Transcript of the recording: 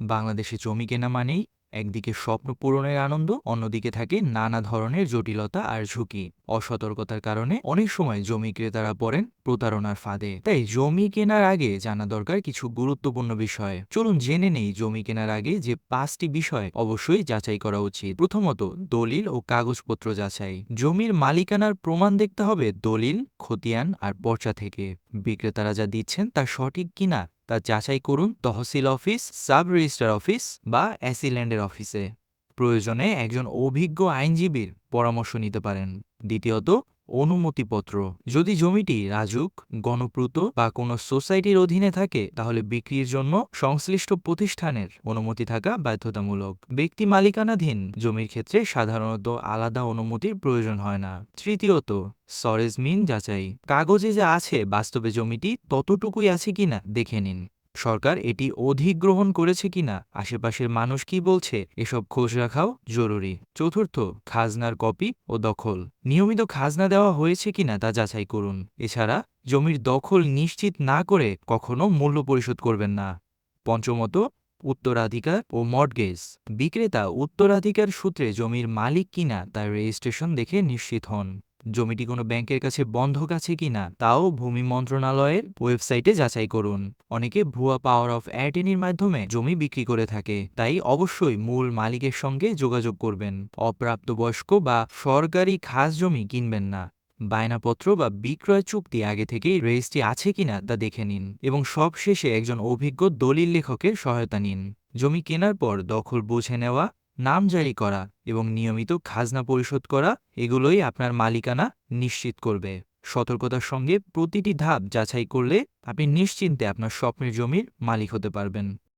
বাংলাদেশে জমি কেনা মানেই একদিকে স্বপ্ন পূরণের আনন্দ, অন্যদিকে থাকে নানা ধরনের জটিলতা আর ঝুঁকি। অসতর্কতার কারণে অনেক সময় জমি ক্রেতারা পড়েন প্রতারণার ফাঁদে। তাই জমি কেনার আগে জানা দরকার কিছু গুরুত্বপূর্ণ বিষয়। চলুন জেনে নেই জমি কেনার আগে যে পাঁচটি বিষয় অবশ্যই যাচাই করা উচিত। প্রথমত, দলিল ও কাগজপত্র যাচাই। জমির মালিকানার প্রমাণ দেখতে হবে দলিল, খতিয়ান আর পর্চা থেকে। বিক্রেতারা যা দিচ্ছেন তা সঠিক কিনা তা যাচাই করুন tehsil office, sub registrar office বা অ্যাসিল্যান্ডের অফিসে। প্রয়োজনে একজন অভিজ্ঞ আইনজীবীর পরামর্শ নিতে পারেন। দ্বিতীয়ত অনুমতিপত্র। যদি জমিটি রাজুক, গণপ্রুত বা কোনো সোসাইটির অধীনে থাকে, তাহলে বিক্রির জন্য সংশ্লিষ্ট প্রতিষ্ঠানের অনুমতি থাকা বাধ্যতামূলক। ব্যক্তি মালিকানাধীন জমির ক্ষেত্রে সাধারণত আলাদা অনুমতির প্রয়োজন হয় না। তৃতীয়ত, সরেজমিন যাচাই। কাগজে যা আছে বাস্তবে জমিটি ততটুকুই আছে কিনা দেখে নিন। সরকার এটি অধিগ্রহণ করেছে কিনা, আশেপাশের মানুষ কি বলছে, এসব খোঁজ রাখাও জরুরি। চতুর্থ, খাজনার কপি ও দখল। নিয়মিত খাজনা দেওয়া হয়েছে কিনা তা যাচাই করুন। এছাড়া, জমির দখল নিশ্চিত না করে কখনো মূল্য পরিশোধ করবেন না। পঞ্চমত, উত্তরাধিকার ও মর্টগেজ। বিক্রেতা উত্তরাধিকার সূত্রে জমির মালিক কিনা তার রেজিস্ট্রেশন দেখে নিশ্চিত হন। জমিটি কোনো ব্যাংকের কাছে বন্ধক আছে কিনা তাও ভূমি মন্ত্রণালয়ের ওয়েবসাইটে যাচাই করুন। অনেকে ভুয়া পাওয়ার অফ অ্যাটেনির মাধ্যমে জমি বিক্রি করে থাকে, তাই অবশ্যই মূল মালিকের সঙ্গে যোগাযোগ করবেন। অপ্রাপ্তবয়স্ক বা সরকারি খাস জমি কিনবেন না। বায়নাপত্র বা বিক্রয় চুক্তি আগে থেকেই রেজিস্ট্রি আছে কিনা তা দেখে নিন এবং সবশেষে একজন অভিজ্ঞ দলিল লেখকের সহায়তা নিন। জমি কেনার পর দখল বুঝে নেওয়া নাম জারি করা এবং নিয়মিত খাজনা পরিশোধ করা, এগুলোই আপনার মালিকানা নিশ্চিত করবে। সতর্কতার সঙ্গে প্রতিটি ধাপ যাচাই করলে আপনি নিশ্চিন্তে আপনার স্বপ্নের জমির মালিক হতে পারবেন।